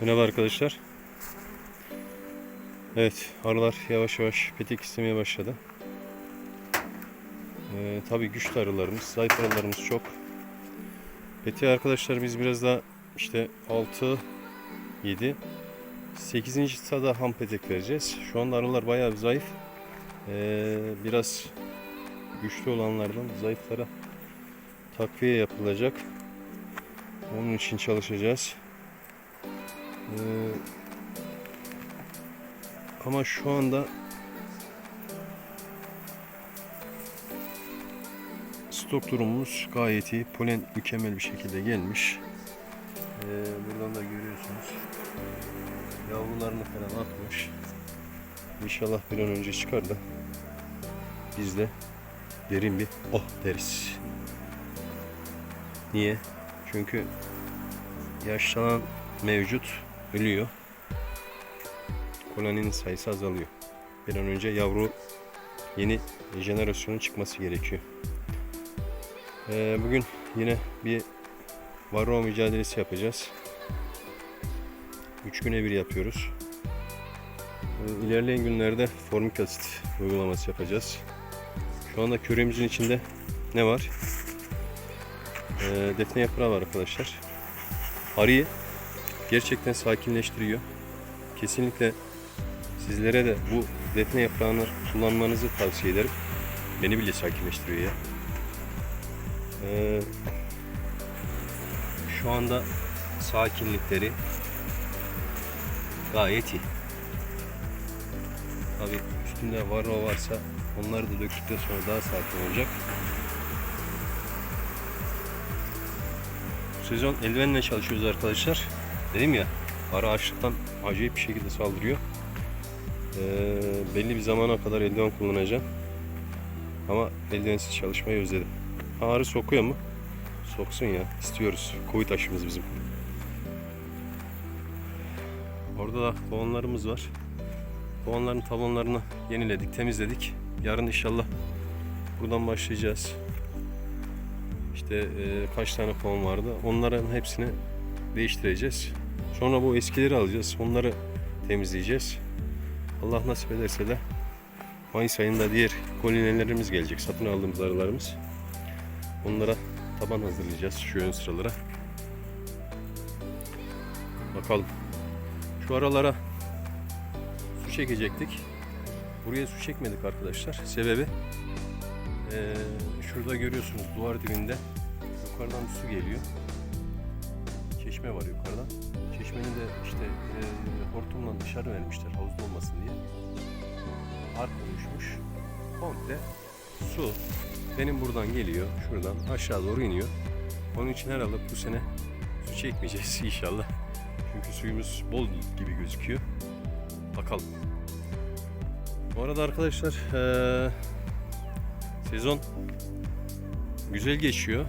Merhaba arkadaşlar. Evet, arılar yavaş yavaş petek istemeye başladı. Ee, tabii güçlü arılarımız, zayıf arılarımız çok. Peteği arkadaşlar biz biraz daha işte 6, 7, 8. sırada ham petek vereceğiz. Şu anda arılar bayağı zayıf. Ee, biraz güçlü olanlardan zayıflara takviye yapılacak. Onun için çalışacağız. Ee, ama şu anda stok durumumuz gayet iyi. Polen mükemmel bir şekilde gelmiş. Ee, buradan da görüyorsunuz. Yavrularını falan atmış. İnşallah bir an önce çıkar da biz de derin bir oh deriz. Niye? Çünkü yaşlanan mevcut ölüyor. Koloninin sayısı azalıyor. Bir an önce yavru yeni jenerasyonun çıkması gerekiyor. Ee, bugün yine bir varroa mücadelesi yapacağız. 3 güne bir yapıyoruz. Ee, ilerleyen günlerde formik asit uygulaması yapacağız. Şu anda köremizin içinde ne var? Ee, defne yaprağı var arkadaşlar. Arıyı gerçekten sakinleştiriyor. Kesinlikle sizlere de bu defne yaprağını kullanmanızı tavsiye ederim. Beni bile sakinleştiriyor ya. Ee, şu anda sakinlikleri gayet iyi. Tabi üstünde varro varsa onları da döktükten sonra daha sakin olacak. Sezon eldivenle çalışıyoruz arkadaşlar. Dedim ya ara açlıktan acayip bir şekilde saldırıyor. Ee, belli bir zamana kadar eldiven kullanacağım. Ama eldivensiz çalışmayı özledim. Ağrı sokuyor mu? Soksun ya. istiyoruz. Covid aşımız bizim. Orada da kovanlarımız var. Kovanların tabanlarını yeniledik, temizledik. Yarın inşallah buradan başlayacağız. İşte e, kaç tane kovan vardı. Onların hepsini değiştireceğiz. Sonra bu eskileri alacağız. Onları temizleyeceğiz. Allah nasip ederse de Mayıs ayında diğer kolinelerimiz gelecek. Satın aldığımız arılarımız. Onlara taban hazırlayacağız şu ön sıralara. Bakalım. Şu aralara su çekecektik. Buraya su çekmedik arkadaşlar. Sebebi eee, şurada görüyorsunuz duvar dibinde yukarıdan su geliyor. Çeşme var yukarıdan. Çeşmenin de işte eee hortumla dışarı vermişler havuzda olmasın diye. Ark oluşmuş. Komple su benim buradan geliyor. Şuradan aşağı doğru iniyor. Onun için herhalde bu sene su çekmeyeceğiz inşallah. Çünkü suyumuz bol gibi gözüküyor. Bakalım. Bu arada arkadaşlar eee, sezon güzel geçiyor.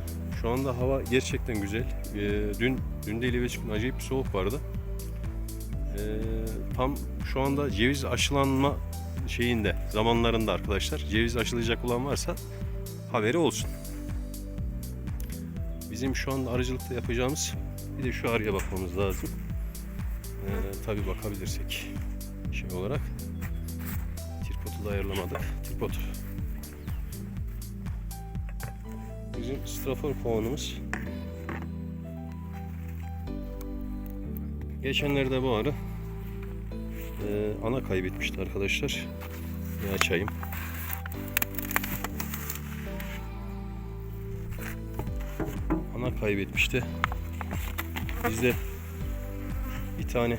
Şu anda hava gerçekten güzel. Eee, dün dün değil ve çıkın acayip bir soğuk vardı. Eee, tam şu anda ceviz aşılanma şeyinde zamanlarında arkadaşlar. Ceviz aşılayacak olan varsa haberi olsun. Bizim şu anda arıcılıkta yapacağımız bir de şu arıya bakmamız lazım. Ee, tabii bakabilirsek şey olarak. Tripodu da ayarlamadık. Tripod. Bizim strafor kovanımız. Geçenlerde bu arı e, ana kaybetmişti arkadaşlar. Bir açayım. Ana kaybetmişti. Biz de bir tane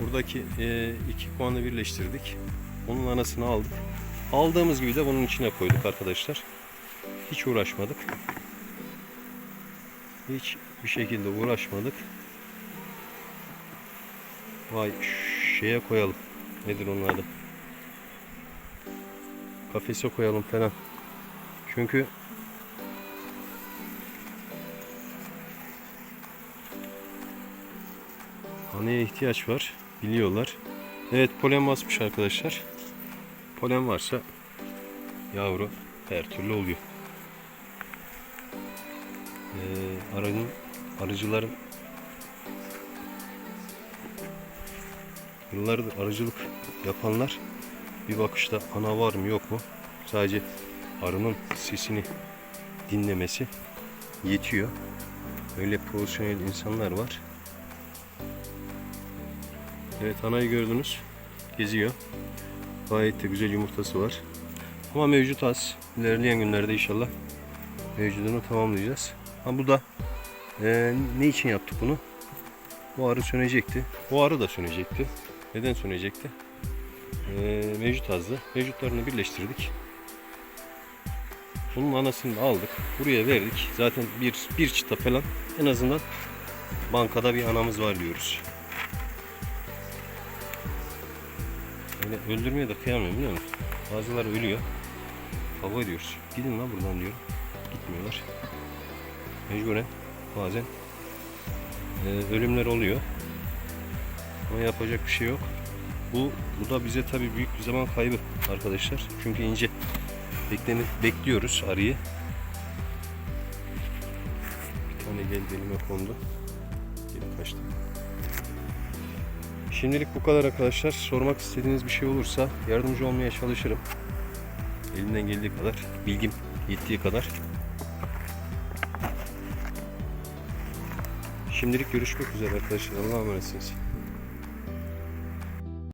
buradaki e, iki puanı birleştirdik. Onun anasını aldık. Aldığımız gibi de bunun içine koyduk arkadaşlar. Hiç uğraşmadık. Hiç bir şekilde uğraşmadık. Vay şeye koyalım. Nedir onun adı? Kafese koyalım falan. Çünkü Haneye ihtiyaç var. Biliyorlar. Evet polen basmış arkadaşlar. Polen varsa yavru her türlü oluyor. Ee, arının arıcıların yıllardır arıcılık yapanlar bir bakışta ana var mı yok mu sadece arının sesini dinlemesi yetiyor. Öyle profesyonel insanlar var. Evet anayı gördünüz. Geziyor. Gayet de güzel yumurtası var. Ama mevcut az. İlerleyen günlerde inşallah mevcudunu tamamlayacağız. Ha bu da eee, ne için yaptık bunu? Bu arı sönecekti. Bu arı da sönecekti. Neden sönecekti? Eee, mevcut azdı. Mevcutlarını birleştirdik. Bunun anasını da aldık. Buraya verdik. Zaten bir, bir çıta falan en azından bankada bir anamız var diyoruz. Öyle öldürmeye de kıyamıyorum biliyor musun? Bazıları ölüyor. Kavga ediyoruz. Gidin lan buradan diyorum. Gitmiyorlar. Mecburen bazen e, ölümler oluyor. Ama yapacak bir şey yok. Bu, bu da bize tabii büyük bir zaman kaybı arkadaşlar. Çünkü ince beklenip bekliyoruz arıyı. Bir tane geldi elime kondu. Geri kaçtı. Şimdilik bu kadar arkadaşlar. Sormak istediğiniz bir şey olursa yardımcı olmaya çalışırım. Elimden geldiği kadar, bilgim yettiği kadar. Şimdilik görüşmek üzere arkadaşlar. Allah'a emanetsiniz.